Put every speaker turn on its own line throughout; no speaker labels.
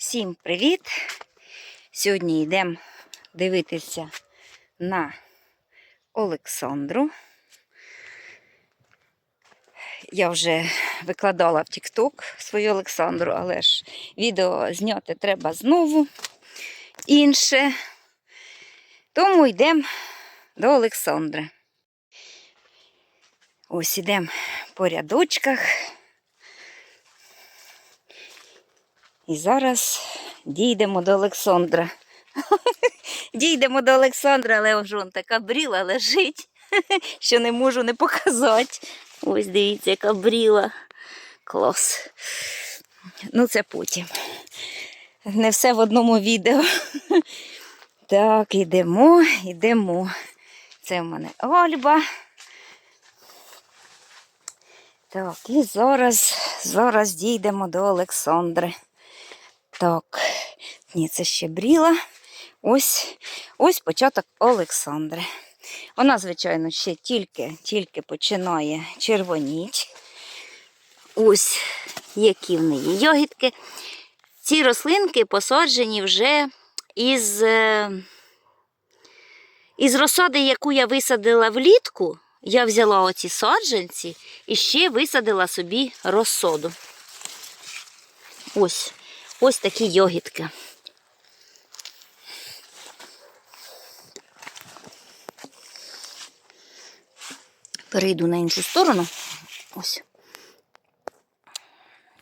Всім привіт! Сьогодні йдемо дивитися на Олександру. Я вже викладала в TikTok свою Олександру, але ж відео зняти треба знову інше. Тому йдемо до Олександри. Ось ідемо по рядочках. І зараз дійдемо до Олександра. Дійдемо до Олександра, але вже он така бріла лежить, що не можу не показати. Ось дивіться, яка бріла. Клас. Ну, це потім. Не все в одному відео. Так, йдемо, йдемо. Це в мене Ольба. Так, і зараз, зараз дійдемо до Олександри. Так, ні, це ще бріла. Ось, ось початок Олександри. Вона, звичайно, ще тільки, тільки починає червоніть. Ось які в неї йогітки. Ці рослинки посаджені вже із, е, із розсади, яку я висадила влітку. Я взяла оці саджанці і ще висадила собі розсоду. Ось, ось такі йогітки. Перейду на іншу сторону. Ось.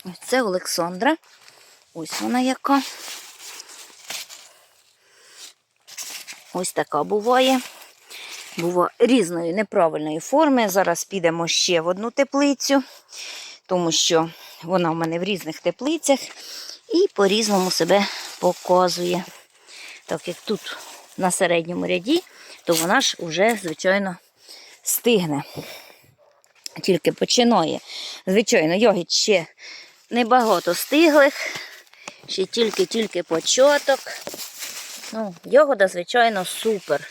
Ось це Олександра. Ось вона яка. Ось така буває. Бува різної неправильної форми. Зараз підемо ще в одну теплицю, тому що вона в мене в різних теплицях і по-різному себе показує. Так як тут на середньому ряді, то вона ж вже, звичайно, стигне. Тільки починає. Звичайно, йогіть ще небагато стиглих, ще тільки-тільки початок. Ну, Йогода, звичайно, супер.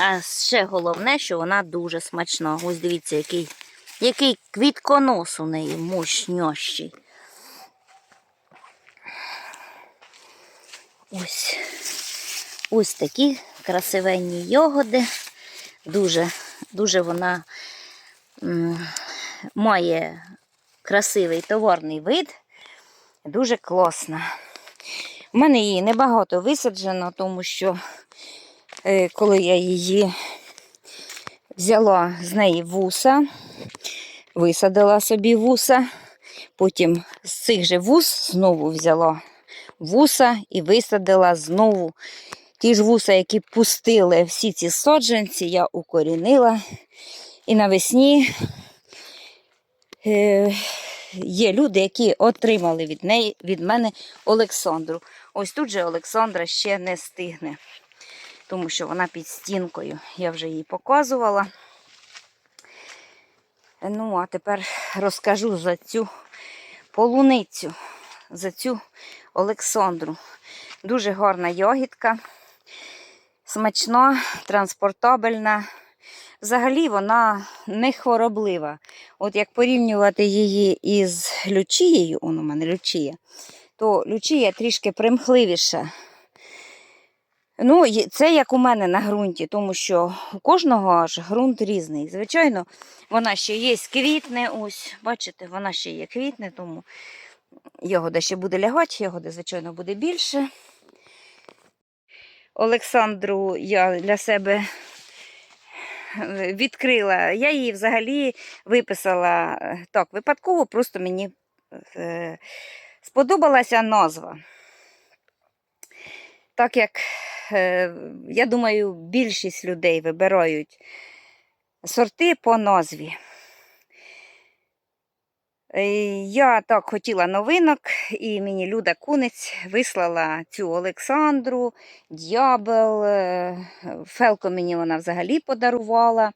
А ще головне, що вона дуже смачна. Ось дивіться, який, який квітконос у неї мощнющий. Ось. Ось такі красивенні йогоди. Дуже, дуже вона м, має красивий товарний вид. Дуже класна. У мене її небагато висаджено, тому що е, коли я її взяла з неї вуса, висадила собі вуса, потім з цих же вус знову взяла вуса і висадила знову ті ж вуса, які пустили всі ці саджанці, я укорінила. І навесні е, є люди, які отримали від неї, від мене Олександру. Ось тут же Олександра ще не стигне, тому що вона під стінкою. Я вже її показувала. Ну, а тепер розкажу за цю полуницю, за цю Олександру. Дуже гарна йогітка, смачна, транспортабельна. Взагалі вона не хвороблива. От як порівнювати її із лючією, он у мене лючія, то лючія трішки примхливіша. Ну, це як у мене на ґрунті, тому що у кожного аж ґрунт різний. Звичайно, вона ще є квітне, ось, бачите, вона ще є квітне, тому ягода ще буде лягати, ягоди, звичайно, буде більше. Олександру я для себе е, відкрила. Я її взагалі виписала е, так, випадково, просто мені е, сподобалася назва. Так як, е, я думаю, більшість людей вибирають сорти по назві. Е, Я так хотіла новинок, і мені Люда Кунець вислала цю Олександру, Д'ябел, е, Фелко мені вона взагалі подарувала.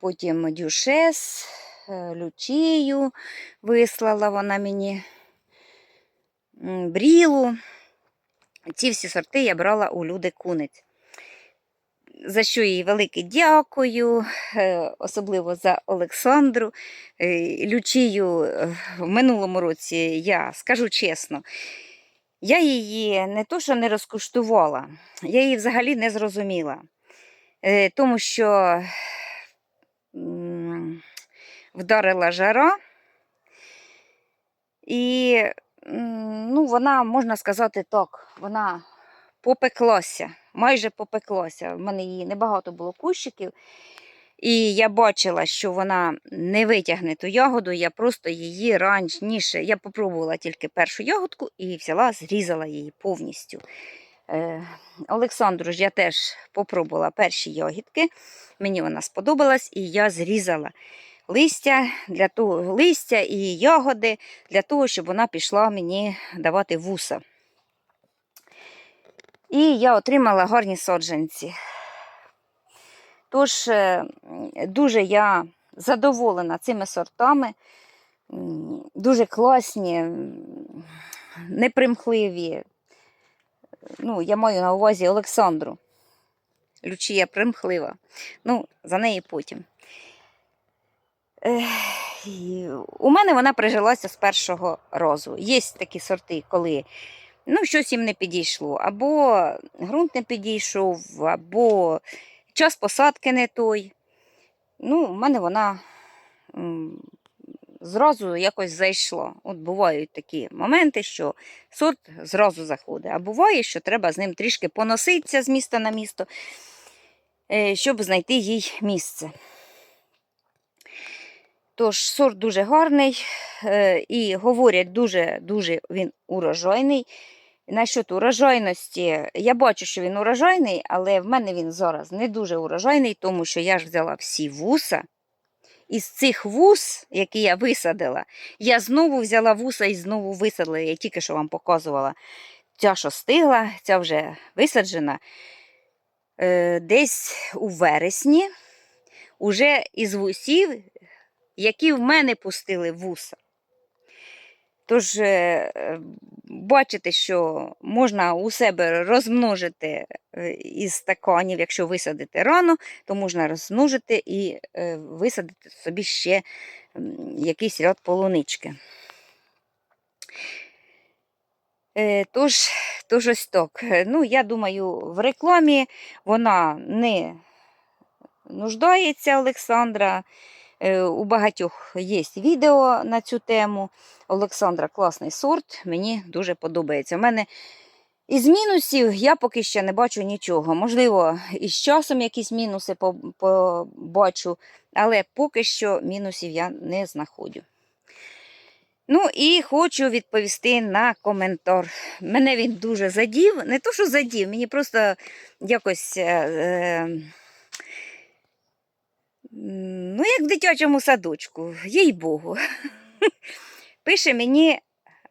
Потім Дюшес, Лючію вислала вона мені Брілу. Ці всі сорти я брала у Люди Кунець. за що їй велике дякую, е, особливо за Олександру. Е, Лючію е, в минулому році, я скажу чесно, я її не то, що не розкуштувала, я її взагалі не зрозуміла. Тому що вдарила жара, і ну, вона, можна сказати так, вона попеклася, майже попеклася. В мене її небагато було кущиків. І я бачила, що вона не витягне ту ягоду, я просто її раніше. Я попробувала тільки першу ягодку і взяла, зрізала її повністю. Е, Олександру ж я теж попробувала перші ягідки. Мені вона сподобалась, і я зрізала листя для того, листя і ягоди для того, щоб вона пішла мені давати вуса. І я отримала гарні саджанці. Тож е, дуже я задоволена цими сортами. Дуже класні, непримхливі. Ну, я маю на увазі Олександру. Лючія примхлива. Ну, за неї потім. У мене вона прижилася з першого разу. Є такі сорти, коли ну, щось їм не підійшло, або ґрунт не підійшов, або час посадки не той. Ну, в мене вона зразу якось зайшла. От бувають такі моменти, що сорт зразу заходить. А буває, що треба з ним трішки поноситися з міста на місто, е, щоб знайти їй місце. Тож сорт дуже гарний е, і говорять, дуже-дуже він урожайний. Насчет урожайності, я бачу, що він урожайний, але в мене він зараз не дуже урожайний, тому що я ж взяла всі вуса. Із цих вус, які я висадила, я знову взяла вуса і знову висадила. Я тільки що вам показувала. Ця, що стигла, ця вже висаджена. Е, Десь у вересні, уже із вусів, які в мене пустили вуса. Тож, е, бачите, що можна у себе розмножити е, із стаканів, якщо висадити рано, то можна розмножити і е, висадити собі ще якийсь ряд полунички. Тож, тож ось так. Ну, я думаю, в рекламі вона не нуждається, Олександра. Е, У багатьох є відео на цю тему. Олександра класний сорт, мені дуже подобається. У мене із мінусів я поки ще не бачу нічого. Можливо, із часом якісь мінуси побачу, але поки що мінусів я не знаходжу. Ну і хочу відповісти на коментар. Мене він дуже задів. Не то, що задів, мені просто якось. Е, е, ну, як в дитячому садочку, їй Богу. Пише мені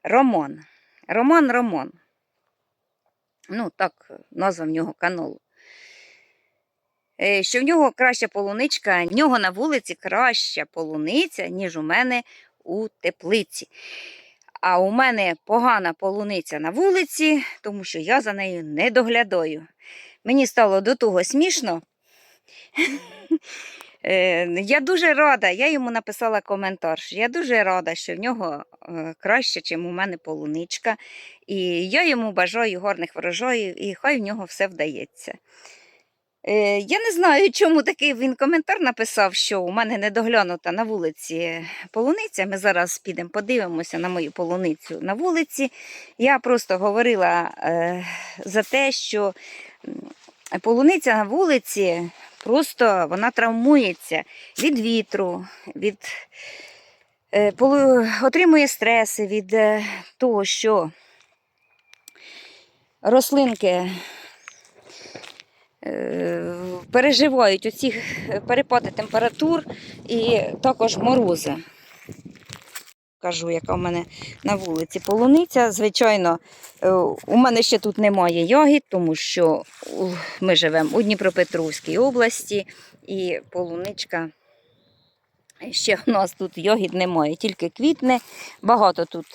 Роман. Роман Роман. Ну, так, назва в нього каналу. Е, Що в нього краща полуничка, в нього на вулиці краща полуниця, ніж у мене у теплиці. А у мене погана полуниця на вулиці, тому що я за нею не доглядаю. Мені стало до того смішно. Е, Я дуже рада, я йому написала коментар. що Я дуже рада, що в нього е, краще, ніж у мене полуничка. І я йому бажаю гарних врожаїв, і хай в нього все вдається. Е, Я не знаю, чому такий він коментар написав, що у мене недоглянута на вулиці полуниця. Ми зараз підемо подивимося на мою полуницю на вулиці. Я просто говорила е, за те, що полуниця на вулиці просто вона травмується від вітру, від, е, отримує стреси від е, того, що рослинки е, переживають оці перепади температур і також морози. Кажу, яка в мене на вулиці полуниця. Звичайно, е, у мене ще тут немає ягід, тому що ми живемо у Дніпропетровській області і полуничка. Ще у нас тут ягід немає, тільки квітне. Багато тут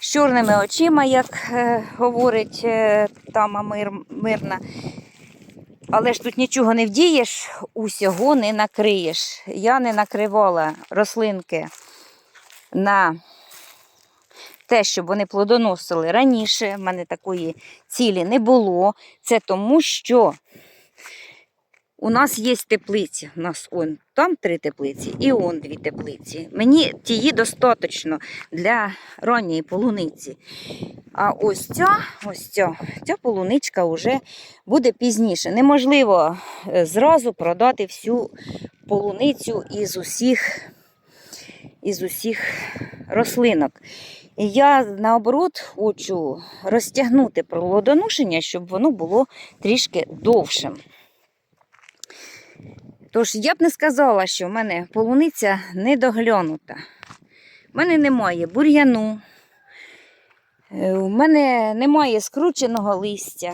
з чорними очима, як е, говорить е, тама мир, мирна. Але ж тут нічого не вдієш, усього не накриєш. Я не накривала рослинки на те, щоб вони плодоносили раніше. В мене такої цілі не було. Це тому, що у нас є теплиці. У нас он там три теплиці і он дві теплиці. Мені тії достатньо для ранньої полуниці. А ось ця, ось ця, ця полуничка вже буде пізніше. Неможливо е, зразу продати всю полуницю із усіх, із усіх рослинок. І я наоборот хочу розтягнути плодоношення, щоб воно було трішки довшим. Тож я б не сказала, що в мене полуниця недоглянута. У мене немає бур'яну, е, у мене немає скрученого листя.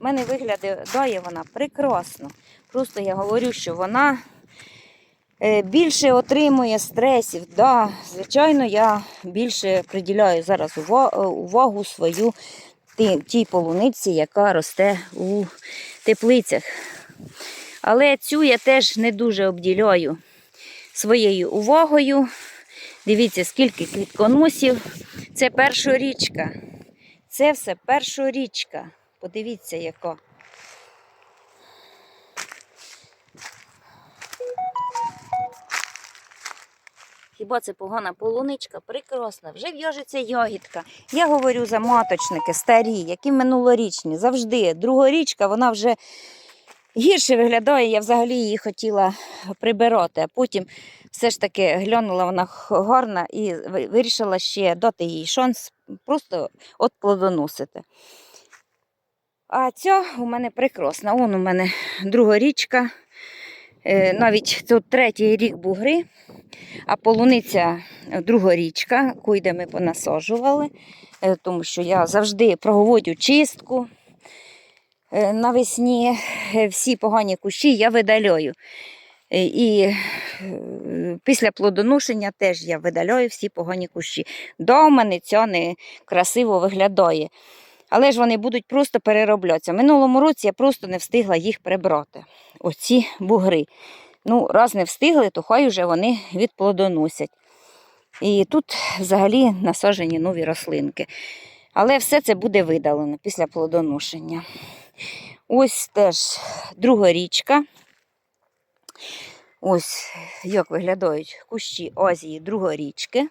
У мене виглядає вона прекрасно. Просто я говорю, що вона е, більше отримує стресів. Да, звичайно, я більше приділяю зараз е, увагу свою тій полуниці, яка росте у теплицях. Але цю я теж не дуже обділяю своєю увагою. Дивіться, скільки квітконосів. Це першорічка. Це все першорічка. Подивіться, яка. Хіба це погана полуничка? Прекрасна, вже в'яжеться ягідка. Я говорю за маточники старі, які минулорічні. Завжди. Другорічка, вона вже гірше виглядає. Я взагалі її хотіла прибирати, а потім все ж таки глянула вона гарна і вирішила ще дати їй шанс просто от плодоносити. А ця у мене прекрасна. Вон у мене другорічка. Е, Навіть тут третій рік бугри, а полуниця е, другорічка, куди ми понасаджували, е, тому що я завжди проводю чистку. Навесні всі погані кущі я видаляю. Е, І після плодоношення теж я видаляю всі погані кущі. У мене ця не красиво виглядає. Але ж вони будуть просто перероблятися. Минулому році я просто не встигла їх прибрати. Оці бугри. Ну, раз не встигли, то хай вже вони відплодоносять. І тут взагалі насаджені нові рослинки. Але все це буде видалено після плодоношення. Ось теж друга річка. Ось як виглядають кущі Азії другорічки.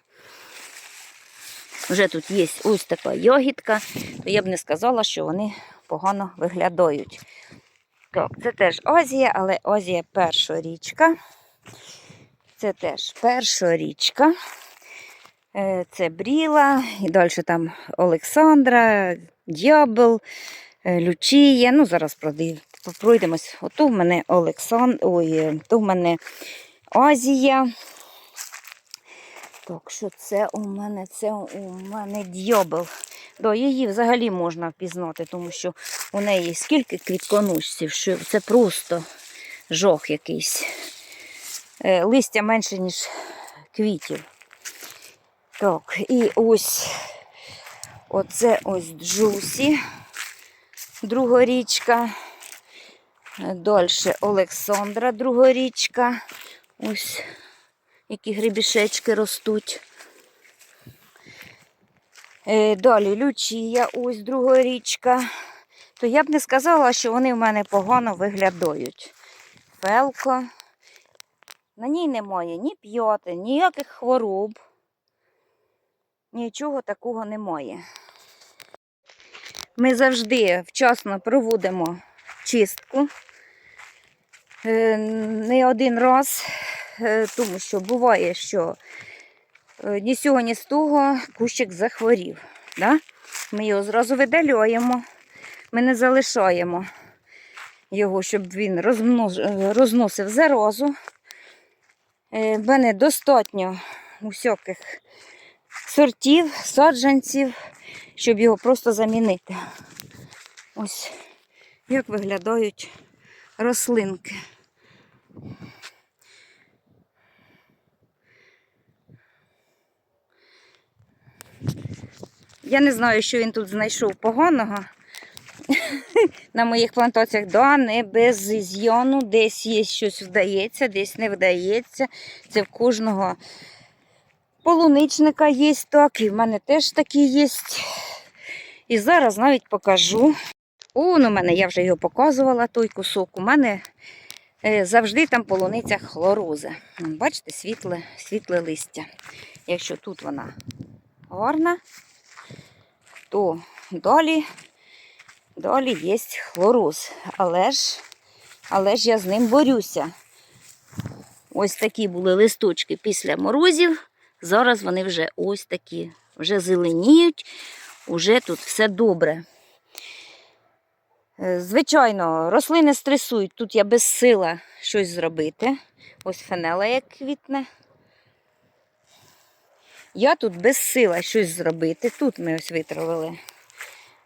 Вже тут є ось така ягідка, то я б не сказала, що вони погано виглядають. Так, це теж Азія, але Азія першорічка. Це теж першорічка. Е, Це Бріла, і далі там Олександра, Д'ябл, е, Лючія. Ну, зараз пройдемось. Ото в мене Олександр, ой, е, то в мене Азія. Так, що це у мене? Це у мене дьобел. Да, її взагалі можна впізнати, тому що у неї скільки квітконосців, що це просто жох якийсь. Е, Листя менше, ніж квітів. Так, і ось оце ось Джусі, другорічка. Далі Олександра, другорічка. Ось які грибішечки ростуть. Е, Далі Лючія, ось другорічка. То я б не сказала, що вони в мене погано виглядають. Фелко. На ній немає ні п'яти, ніяких хвороб. Нічого такого немає. Ми завжди вчасно проводимо чистку. Е, Не один раз, тому що буває, що е, ні з цього, ні з того кущик захворів. Да? Ми його зразу видаляємо, ми не залишаємо його, щоб він е, розносив заразу. Е, В мене достатньо усяких сортів, саджанців, щоб його просто замінити. Ось як виглядають рослинки. Я не знаю, що він тут знайшов поганого. на моїх плантаціях, да, не без ізйону, десь є щось вдається, десь не вдається. Це в кожного полуничника є так, і в мене теж такі є. І зараз навіть покажу. Он у мене, я вже його показувала, той кусок. У мене е, завжди там полуниця хлороза. Бачите, світле, світле листя. Якщо тут вона гарна, то далі, далі є хлороз. Але ж, але ж я з ним борюся. Ось такі були листочки після морозів. Зараз вони вже ось такі, вже зеленіють, уже тут все добре. Е, Звичайно, рослини стресують. Тут я безсила щось зробити. Ось фенела як квітне. Я тут безсила щось зробити. Тут ми ось витравили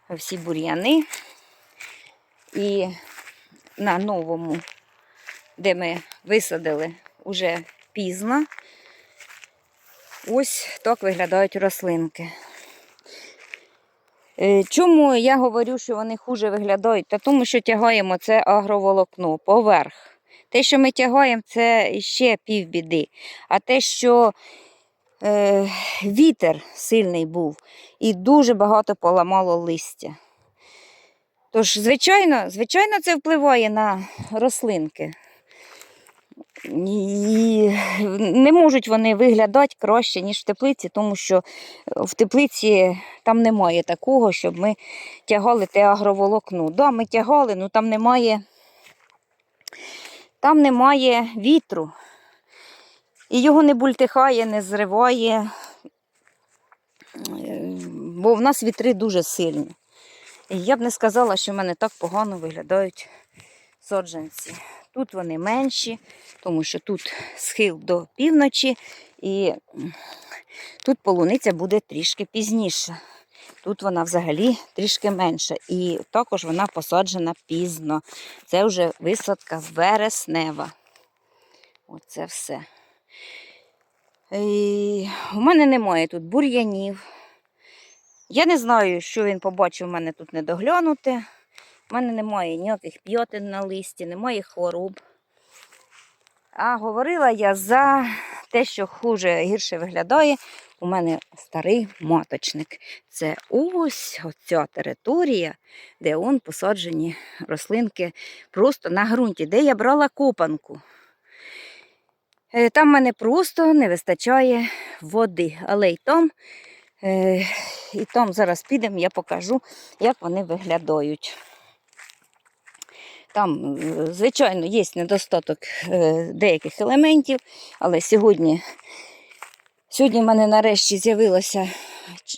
всі бур'яни. І на новому, де ми висадили уже пізно. Ось так виглядають рослинки. Е, Чому я говорю, що вони хуже виглядають? Та тому, що тягаємо це агроволокно поверх. Те, що ми тягаємо, це ще півбіди. А те, що е, вітер сильний був і дуже багато поламало листя. Тож, звичайно, звичайно, це впливає на рослинки. І не можуть вони виглядати краще, ніж в теплиці, тому що в теплиці там немає такого, щоб ми тягали те агроволокно. Да, ми тягали, але там немає, там немає вітру. І його не бультихає, не зриває, Е, бо в нас вітри дуже сильні. І я б не сказала, що в мене так погано виглядають саджанці. Тут вони менші, тому що тут схил до півночі, і тут полуниця буде трішки пізніше. Тут вона взагалі трішки менша. І також вона посаджена пізно. Це вже висадка вереснева. Оце все. І у мене немає тут бур'янів. Я не знаю, що він побачив у мене тут недоглянуте. У мене немає ніяких п'ятин на листі, немає хвороб. А говорила я за те, що хуже гірше виглядає. У мене старий маточник. Це ось оця територія, де он посаджені рослинки просто на ґрунті, де я брала копанку. Е, Там мене просто не вистачає води, але й там, е, і там зараз підемо, я покажу, як вони виглядають. Там, е, звичайно, є недостаток е, деяких елементів, але сьогодні, сьогодні в мене нарешті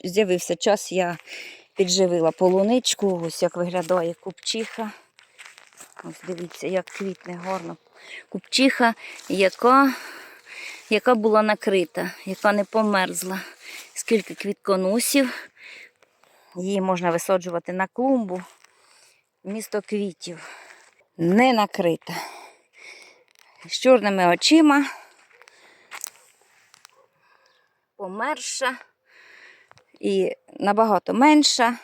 з'явився час, я підживила полуничку, ось як виглядає купчиха. Ось дивіться, як квітне гарно. Купчиха, яка, яка була накрита, яка не померзла. Скільки квітконосів. Її можна висаджувати на клумбу. Місто квітів. Не накрита. З чорними очима. Померша і набагато менша.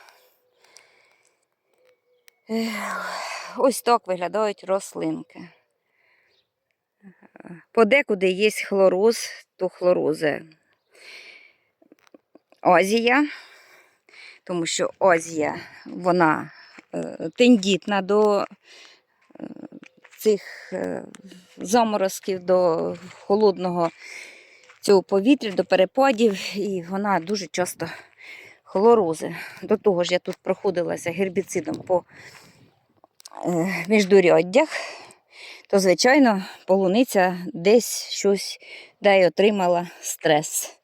Ось так виглядають рослинки. Подекуди є хлороз, то хлорози Азія, тому що Азія, вона е, тендітна до е, цих е, заморозків, до холодного цього повітря, до перепадів, і вона дуже часто хлорози. До того ж, я тут проходилася гербіцидом по міждуряддях, то, звичайно, полуниця десь щось де й отримала стрес.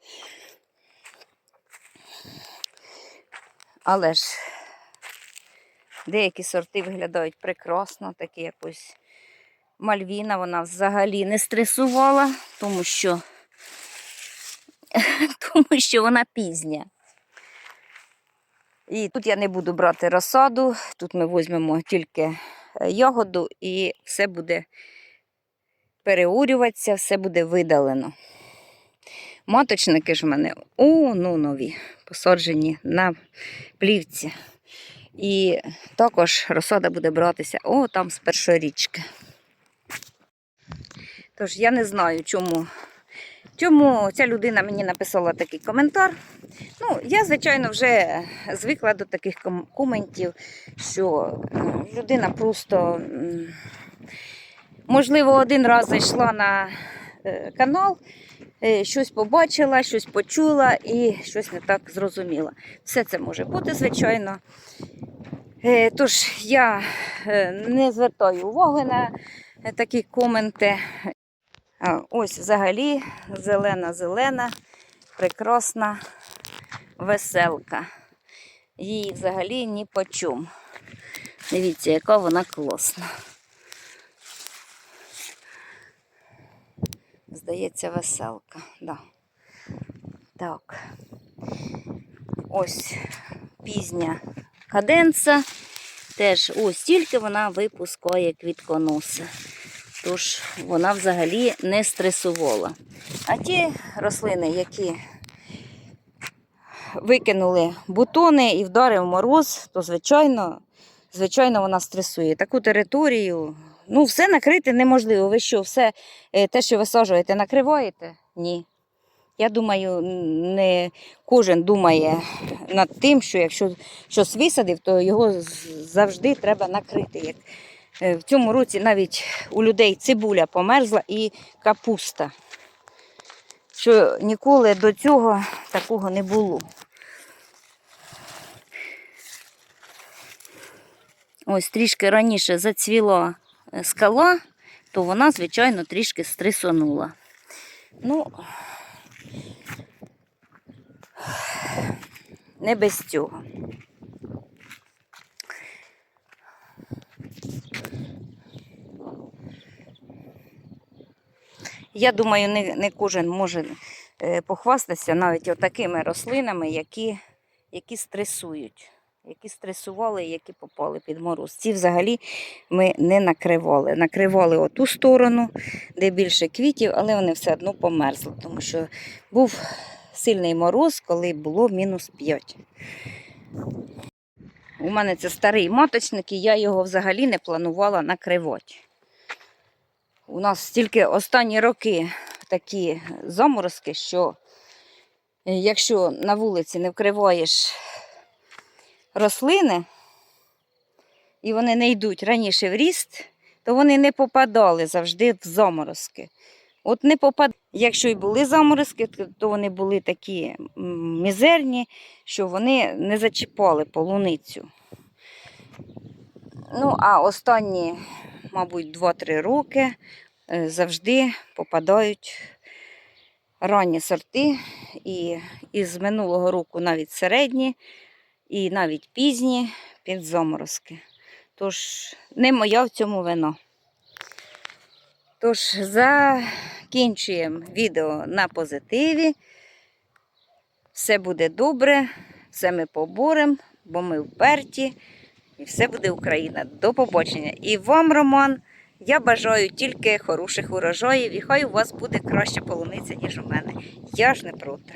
Але ж деякі сорти виглядають прекрасно, такі якось Мальвіна, вона взагалі не стресувала, тому що, тому що вона пізня. І тут я не буду брати розсаду, тут ми візьмемо тільки ягоду і все буде переурюватися, все буде видалено. Маточники ж в мене о, ну, посаджені на плівці. І також розсада буде братися о, там з першої річки. Тож я не знаю, чому, чому ця людина мені написала такий коментар. Ну, я, звичайно, вже звикла до таких коментів, що е, людина просто, можливо, один раз зайшла на е, канал, е, щось побачила, щось почула і щось не так зрозуміла. Все це може бути, звичайно. Тож я не звертаю уваги на такі коменти. Ось взагалі зелена-зелена, прекрасна веселка. Їй взагалі ні по чому. Дивіться, яка вона класна. Здається, веселка. Да. Так. Ось пізня каденца. Теж ось тільки вона випускає квітконоси. Тож вона взагалі не стресувала. А ті рослини, які викинули бутони і вдарив мороз, то звичайно, звичайно вона стресує. Таку територію, ну, все накрити неможливо. Ви що, все е, те, що висаджуєте, накриваєте? Ні. Я думаю, не кожен думає над тим, що якщо щось висадив, то його завжди треба накрити. Е, в цьому році навіть у людей цибуля померзла і капуста. Що ніколи до цього такого не було. Ось трішки раніше зацвіла е, скала, то вона, звичайно, трішки стресонула. Ну, не без цього. Я думаю, не, не кожен може е, похвастатися навіть отакими рослинами, які, які стресують, які стресували які попали під мороз. Ці взагалі ми не накривали. Накривали оту сторону, де більше квітів, але вони все одно померзли, тому що був сильний мороз, коли було мінус 5. У мене це старий маточник, і я його взагалі не планувала накривати. У нас тільки останні роки такі заморозки, що е, якщо на вулиці не вкриваєш рослини, і вони не йдуть раніше в ріст, то вони не попадали завжди в заморозки. От не попад... Якщо й були заморозки, то вони були такі мізерні, що вони не зачіпали полуницю. Ну, а останні, мабуть, 2-3 роки е, завжди попадають ранні сорти, і із минулого року навіть середні, і навіть пізні під заморозки. Тож не моя в цьому вина. Тож закінчуємо відео на позитиві. Все буде добре, все ми поборемо, бо ми вперті. І все буде Україна. До побачення. І вам, Роман, я бажаю тільки хороших урожаїв, і хай у вас буде краща полуниця, ніж у мене. Я ж не проти.